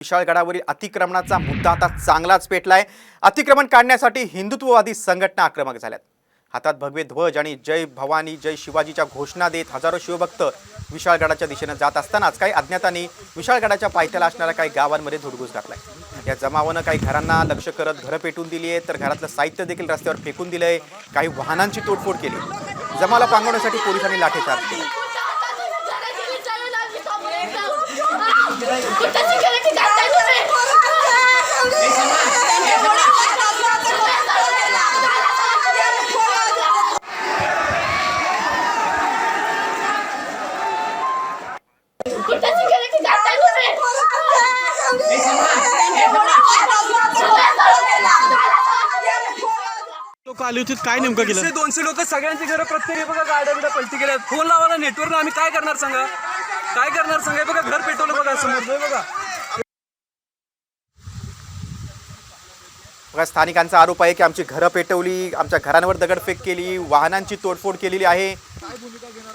विशाळगडावरील अतिक्रमणाचा मुद्दा आता चांगलाच पेटलाय. अतिक्रमण काढण्यासाठी हिंदुत्ववादी संघटना आक्रमक झाल्यात. हातात भगवे ध्वज आणि जय भवानी जय शिवाजीच्या घोषणा देत हजारो शिवभक्त विशाळगडाच्या दिशेनं जात असतानाच काही अज्ञातांनी विशाळगडाच्या पायथ्याला असणाऱ्या काही गावांमध्ये धुडगूस घातलाय. या जमावानं काही घरांना लक्ष करत घरं पेटून दिली आहेत तर घरातलं साहित्य देखील रस्त्यावर फेकून दिलंय. काही वाहनांची तोडफोड केली. जमाला पांगवण्यासाठी पोलिसांनी लाठीचार्ज केला. लोक आली होती काय नेमकं केलं? दीडशे दोनशे लोक सगळ्यांची घरं प्रत्येक हे बघा गाड्या बिड्या पलटी केल्या. फोन लावायला नेटवर्क आम्ही काय करणार सांगा? काय करणार सांगा? बघा घर पेटवलं बघा समोर बघा. बघा स्थानिकांचा आरोप आहे की आमची घरं पेटवली आमच्या घरांवर दगडफेक केली वाहनांची तोडफोड केलेली आहे.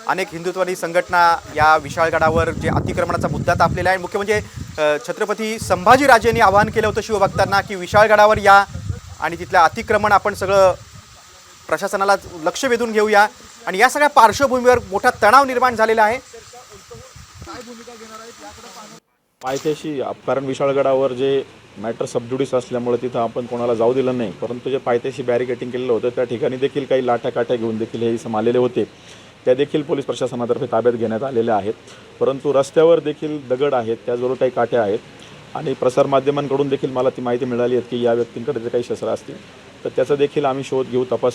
अनेक हिंदुत्वादी संघटना या विशाळगडावर जे अतिक्रमणाचा मुद्दा तापलेला आहे. मुख्य म्हणजे छत्रपती संभाजीराजेंनी आवाहन केलं होतं शिवभक्तांना की विशाळगडावर या आणि तिथलं अतिक्रमण आपण सगळं प्रशासनाला लक्ष वेधून घेऊया. आणि या सगळ्या पार्श्वभूमीवर मोठा तणाव निर्माण झालेला आहे. पायथ्याशी कारण विशाळगडावर जे मॅटर सबज्युडिस असल्यामुळे तिथं आपण कोणाला जाऊ दिलं नाही. परंतु जे पायथ्याशी बॅरिकेटिंग केलेलं होतं त्या ठिकाणी देखील काही लाठ्या काठ्या घेऊन देखील हे इसम आलेले होते. त्या देखील पोलीस प्रशासनातर्फे ताब्यात घेण्यात आलेल्या आहेत. परंतु रस्त्यावर देखील दगड आहेत त्याचबरोबर काही काठ्या आहेत. आणि प्रसारमाध्यमांकडून देखील मला ती माहिती मिळाली आहे की या व्यक्तींकडे जे काही शस्त्र असतील तर त्याचा देखील आम्ही शोध घेऊ तपास